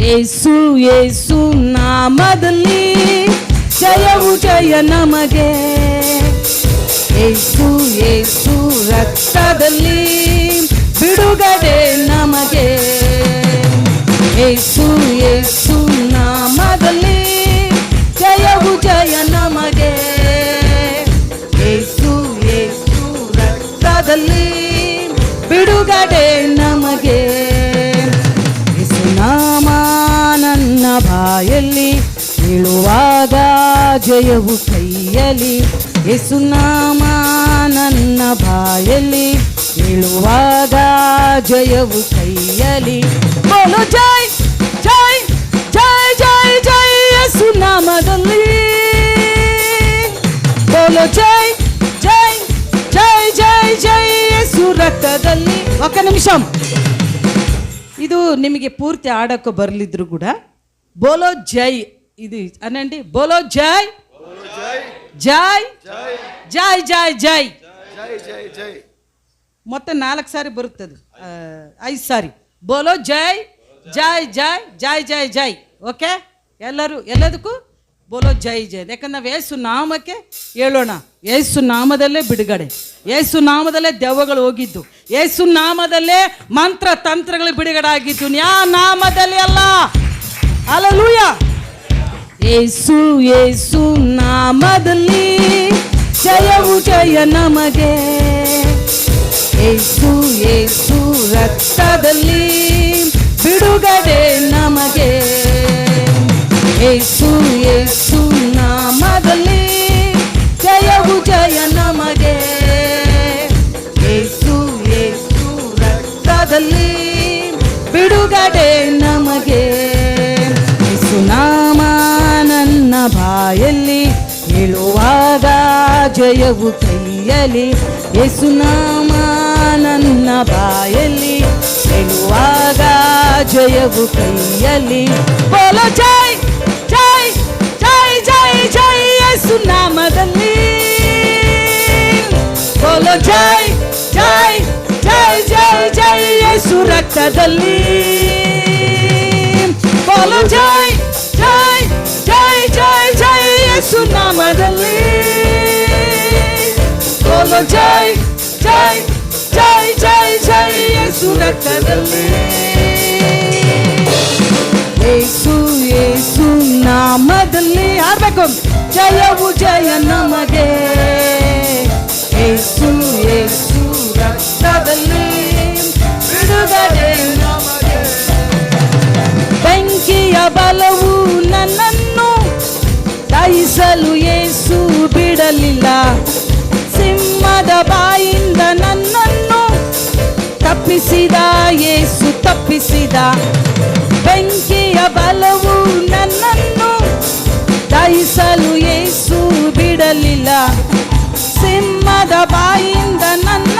ಏಸು ಏಸು ನಾಮದಲ್ಲಿ ಜಯವು ಜಯ ನಮಗೆ. ಏಸು ಏಸು ರಕ್ತದಲ್ಲಿ ಬಿಡುಗಡೆ ನಮಗೆ. ಏಸು ಏಸು ನಾಮದಲ್ಲಿ ಜಯವು ಜಯ ನಮಗೆ. ಏಸು ಏಸು ರಕ್ತದಲ್ಲಿ ಬಿಡುಗಡೆ ಜಯವು ಕೈಯಲಿ ನನ್ನ ಬಾಯಲಿ ನಿಲ್ಲುವಾಗ ಜಯವು ಕೈಯಲಿ ಬೋಲು ಜೈ ಜೈ ಜೈ ಜೈ ಜೈ ಯಸುನಾಮದಲ್ಲಿ ಬೋಲು ಜೈ ಜೈ ಜೈ ಜೈ ಜೈ ಯಸು ರಕ್ತದಲ್ಲಿ ಒಕ್ಕ ನಿಮಿಷ ಇದು ನಿಮಗೆ ಪೂರ್ತಿ ಆಡೋಕ್ಕೆ ಬರಲಿದ್ರು ಕೂಡ ಬೋಲೋ ಜೈ ఇది అనండి బోలో జై ಜೈ. ಜೈ. ಜೈ. ಜೈ ಜೈ ಜೈ. ಜೈ ಮತ್ತೆ ನಾಲ್ಕು ಸಾರಿ ಬರುತ್ತದೆ ಐದು ಸಾರಿ. ಬೋಲೋ ಜೈ ಜೈ ಜೈ ಜೈ ಜೈ ಜೈ. ಓಕೆ? ಎಲ್ಲರೂ ಎಲ್ಲದಕ್ಕೂ ಬೋಲೋ ಜೈ ಜೈ. ಯಾಕಂದ್ರೆ ನಾವು ಏಸು ನಾಮಕ್ಕೆ ಹೇಳೋಣ. ಯೇಸು ನಾಮದಲ್ಲೇ ಬಿಡುಗಡೆ. ಯೇಸು ನಾಮದಲ್ಲೇ ದೆವ್ವಗಳು ಹೋಗಿದ್ದು. ಯೇಸು ನಾಮದಲ್ಲೇ ಮಂತ್ರ ತಂತ್ರಗಳು ಬಿಡುಗಡೆ ಆಗಿದ್ದು. ನ್ಯಾ ನಾಮದಲ್ಲಿ ಅಲ್ಲ. ಅಲ್ಲೂಯ ಯೇಸು ಯೇಸು ನಾಮದಲ್ಲಿ ಜಯವು ಜಯ ನಮಗೆ. ಯೇಸು ಯೇಸು ರಕ್ತದಲ್ಲಿ ಬಿಡುಗಡೆ ನಮಗೆ. ಯೇಸು ಯೇಸು ಬಾಯಲ್ಲಿ ಹೇಳುವಾಗ ಜಯವು ಕೈಯಲ್ಲಿ ಯೇಸು ನಾಮ ನನ್ನ ಬಾಯಲ್ಲಿ ಹೇಳುವಾಗ ಜಯವು ಕೈಯಲ್ಲಿ ಬೋಲೋ ಜೈ ಜೈ ಜೈ ಜೈ ಜೈ ಯೇಸು ನಾಮದಲ್ಲಿ ಬೋಲೋ ಜೈ ಜೈ ಜೈ ಜೈ ಜೈ ಯೇಸು ರಕ್ತದಲ್ಲಿ ಬೋಲೋ ಜೈ ಜೈ ಜೈ ಜೈ ಜೈ ಜೈ ಜೈ ಯೇಸು ರಕ್ತದಲ್ಲಿ. ಯೇಸು ಯೇಸು ನಾಮದಲ್ಲಿ ಆಗಬೇಕು ಜಯವು ಜಯ ನಮಗೆ. ಯೇಸು ಯೇಸು ರಕ್ತದಲ್ಲಿ ಬಿಡುಗಡೆ ನಮಗೆ. ಬೆಂಕಿಯ ಬಲವು ನನ್ನನ್ನು ದಹಿಸಲು ಯೇಸು ಬಿಡಲಿಲ್ಲ. ಸಿಂಹದ ಬಾಯಿಂದ ನನ್ನನ್ನು ತಪ್ಪಿಸಿದ ಏಸು ತಪ್ಪಿಸಿದ ಬೆಂಕಿಯ ಬಲವು ನನ್ನನ್ನು ದಹಿಸಲು ಏಸು ಬಿಡಲಿಲ್ಲ. ಸಿಂಹದ ಬಾಯಿಂದ ನನ್ನನ್ನು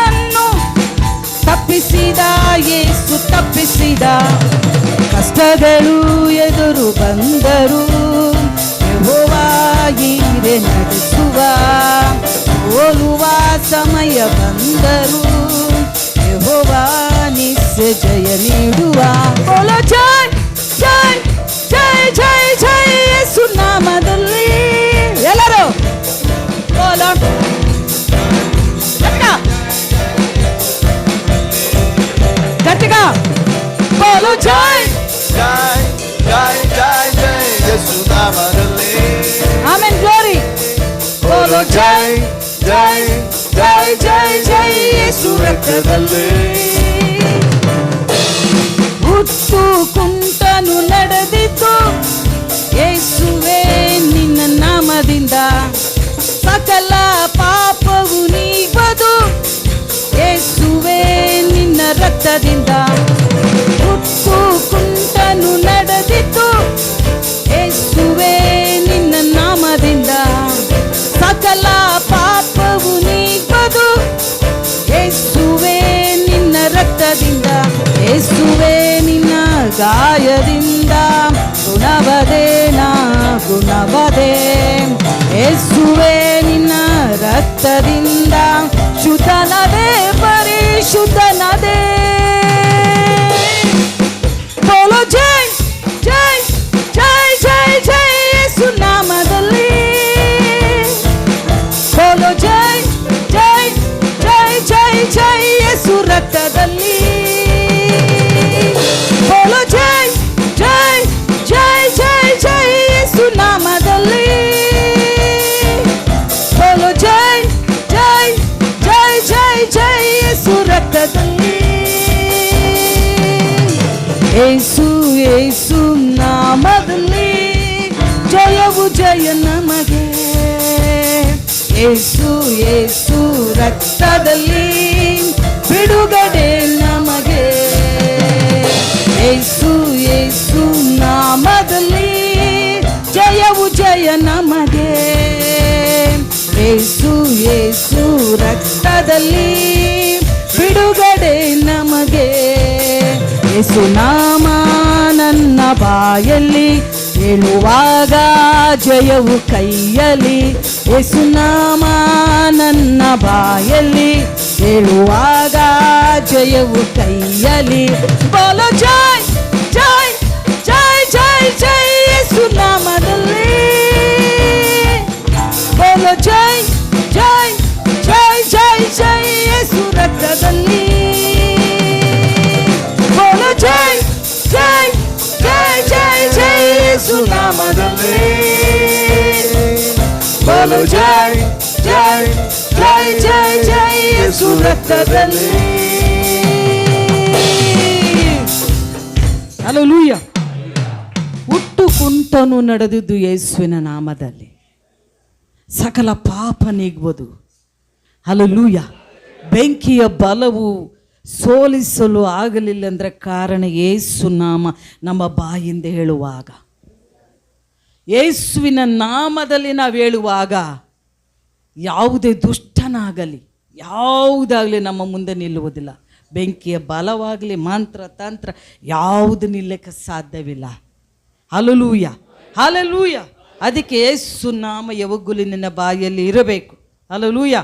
ಬಂದರು ಯಹೋವಾ ನಿಸ್ಸೆ ಜಯ ನೀಡುವ ಬೋಲೋ ಜೈ ಜೈ ಜೈ ಜೈ ಜೈ ಯೇಸು ನಾಮದಲ್ಲಿ ಎಲ್ಲರೂ ಬೋಲೋ గట్టిగా బోలు జై జై జై జై ¡Jay, Jay, Jay! ¡Yes, una taza! ರಕ್ತದಿಂದ ಶುತನದೇ ಪರಿಶುತನದೇ ಜಯ ನಮಗೆ ಏಸು ಏಸು ರಕ್ತದಲ್ಲಿ ಬಿಡುಗಡೆ ನಮಗೆ. ಏಸು ಏಸು ನಾಮದಲ್ಲಿ ಜಯವು ಜಯ ನಮಗೆ. ಏಸು ಏಸು ರಕ್ತದಲ್ಲಿ ಬಿಡುಗಡೆ ನಮಗೆ. ಏಸು ನಾಮ ನನ್ನ ಬಾಯಲ್ಲಿ ಹೇಳುವಾಗ ಜಯವು ಕೈಯಲ್ಲಿ ಯೇಸು ನಾಮ ನನ್ನ ಬಾಯಲ್ಲಿ ಹೇಳುವಾಗ ಜಯವು ಕೈಯಲ್ಲಿ ಬೋಲೋ ಜೈ ನಾಮದಲ್ಲಿ ಬಲು ಜೈ ಜೈ ಜೈ ಯೇಸು ಹಲಲೂಯ ಹುಟ್ಟು ಕುಂಟನು ನಡೆದಿದ್ದು ಯೇಸುವಿನ ನಾಮದಲ್ಲಿ. ಸಕಲ ಪಾಪ ನೀಗ್ಬೋದು ಹಲೋ ಲೂಯ ಬೆಂಕಿಯ ಬಲವು ಸೋಲಿಸಲು ಆಗಲಿಲ್ಲ ಅಂದರೆ ಕಾರಣ ಏಸು ನಾಮ ನಮ್ಮ ಬಾಯಿಂದ ಹೇಳುವಾಗ. ಯೇಸುವಿನ ನಾಮದಲ್ಲಿ ನಾವು ಹೇಳುವಾಗ ಯಾವುದೇ ದುಷ್ಟನಾಗಲಿ, ಯಾವುದಾಗಲಿ ನಮ್ಮ ಮುಂದೆ ನಿಲ್ಲುವುದಿಲ್ಲ. ಬೆಂಕಿಯ ಬಲವಾಗಲಿ, ಮಂತ್ರ, ತಂತ್ರ, ಯಾವುದು ನಿಲ್ಲಕ್ಕೆ ಸಾಧ್ಯವಿಲ್ಲ. ಹಲಲೂಯ ಹಲಲೂಯ ಅದಕ್ಕೆ ಯೇಸು ನಾಮ ಯಾವಾಗಲೂ ನಿನ್ನ ಬಾಯಲ್ಲಿ ಇರಬೇಕು. ಹಲಲೂಯ